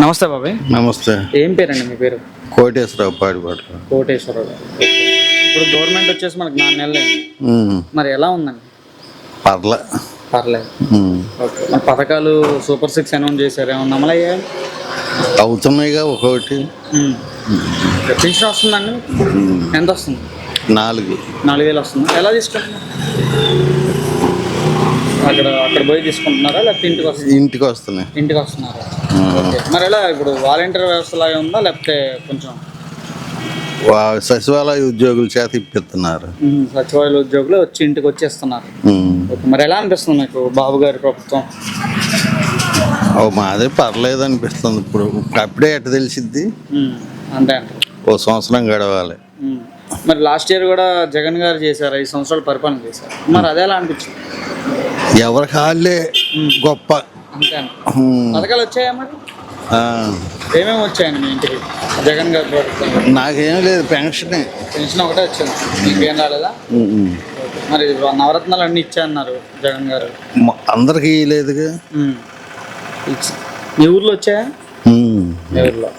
నమస్తే బాబాయ్. నమస్తే. ఏం పేరండి మీ పేరు? కోటేశ్వరరావు పాడిపాట కోటేశ్వరరావు. ఇప్పుడు గవర్నమెంట్ వచ్చేసి మనకు నాలుగు నెలలు. మరి ఎలా ఉందండి? పర్ల. పర్లేదు. ఓకే. మరి పథకాలు సూపర్ సిక్స్ అనౌన్స్ చేశారు. ఏమన్నా అమలయ్యా అవుతున్నాయిగా ఒక్కొక్కటి. పెన్షన్ వస్తుందండి ఎంత వస్తుంది? నాలుగు. నాలుగు వేలు వస్తుంది. ఎలా తీసుకుంటున్నారు? అక్కడ అక్కడ పోయి తీసుకుంటున్నారా? లేకపోతే ఇంటికి వస్తుంది? ఇంటికి వస్తున్నాయి. ఇంటికి వస్తున్నారా? మరి ఎలా ఇప్పుడు వాలంటీర్ వ్యవస్థ లాగా ఉందా లేకపోతే కొంచెం? సచివాలయ ఉద్యోగుల చేత ఇప్పిస్తున్నారు. సచివాలయ ఉద్యోగులు వచ్చి ఇంటికి వచ్చేస్తున్నారు. మరి ఎలా అనిపిస్తుంది మీకు బాబు గారి ప్రభుత్వం? మాదే పర్లేదు అనిపిస్తుంది ఇప్పుడు. అప్పుడే ఎట్ట తెలిసిద్ది? అంతే ఓ సంవత్సరం గడవాలి. మరి లాస్ట్ ఇయర్ కూడా జగన్ గారు చేశారు ఐదు సంవత్సరాలు పరిపాలన చేశారు. మరి అదే ఎలా అనిపించింది ఎవరికి వాళ్ళే గొప్ప. పథకాలు వచ్చాయా మరి. ఏమేమి వచ్చాయండి మీ ఇంటికి? జగన్ గారి ప్రభుత్వం. నాకేం లేదు పెన్షనే. పెన్షన్ ఒకటే వచ్చింది. ఇంకేం రాలేదా. మరి నవరత్నాలు అన్ని ఇచ్చాయన్నారు జగన్ గారు. అందరికీ లేదుగా మీ ఊర్లో వచ్చాయా. మీ ఊర్లో.